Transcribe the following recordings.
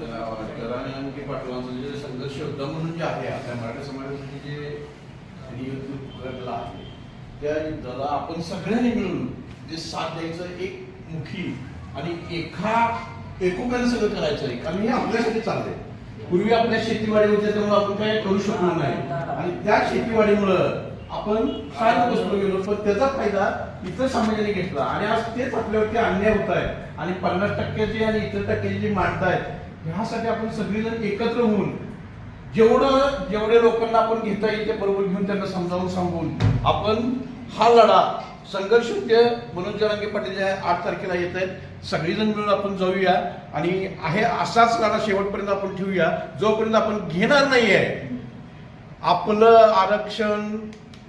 जरांगे पाटलांचं जे म्हणजे संघर्ष योद्धा म्हणून जे आहे आपल्या मराठा समाजासाठी जे त्यांनी आहे त्या युद्धाला आपण सगळ्यांनी मिळून जे साथ द्यायचं एक मुखी आणि एका एकोप्याने सगळं करायचं आहे. कारण हे आपल्यासाठी चाललंय. पूर्वी आपल्या शेतीवाडी होत्या त्यामुळे आपण काय करू शकलो नाही. आणि त्या शेतीवाडीमुळं आपण शाळेत बसलो गेलो पण त्याचा फायदा इतर समाजाने घेतला. आणि आज तेच आपल्यावरती अन्याय होत आहे. आणि पन्नास टक्क्याची आणि इतर टक्क्याची जी मांडतायत ह्यासाठी आपण सगळेजण एकत्र होऊन जेवढं जेवढे लोकांना आपण घेता येईल ते बरोबर घेऊन त्यांना समजावून सांगून आपण हा लढा संघर्ष मनोज जरांगे पाटील आहे आठ तारखेला येत आहेत. सगळेजण मिळून आपण जाऊया आणि आहे असाच लढा शेवटपर्यंत आपण ठेवूया. जोपर्यंत आपण घेणार नाही आहे आपलं आरक्षण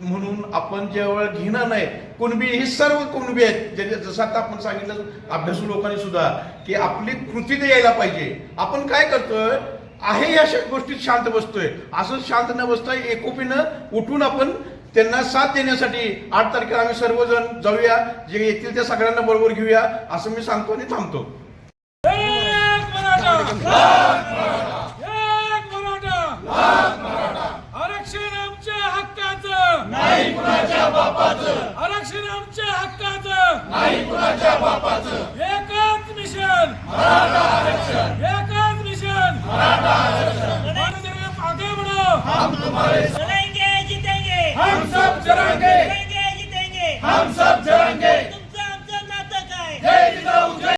म्हणून आपण जेव्हा घेणार नाही कुणबी ही सर्व कुणबी आहेत ज्याचे जसं आता आपण सांगितलं अभ्यासू लोकांनी सुद्धा की आपली कृती ते यायला पाहिजे. आपण काय करतोय? आहे या गोष्टीत शांत बसतोय. असं शांत न बसता एकोपीनं उठून आपण त्यांना साथ देण्यासाठी आठ तारखेला आम्ही सर्वजण जाऊया जे येतील त्या सगळ्यांना बरोबर घेऊया असं मी सांगतो आणि थांबतो. आरक्षण आमच्या हक्काचं. नाही कुणाच्या बापाचं. एकच मिशन. मराठा आरक्षण. एकच मिशन. मराठा आरक्षण. आगे बढ़ो हम तुम्हारे जीतेंगे। हम सब चलेंगे जीतेंगे। हम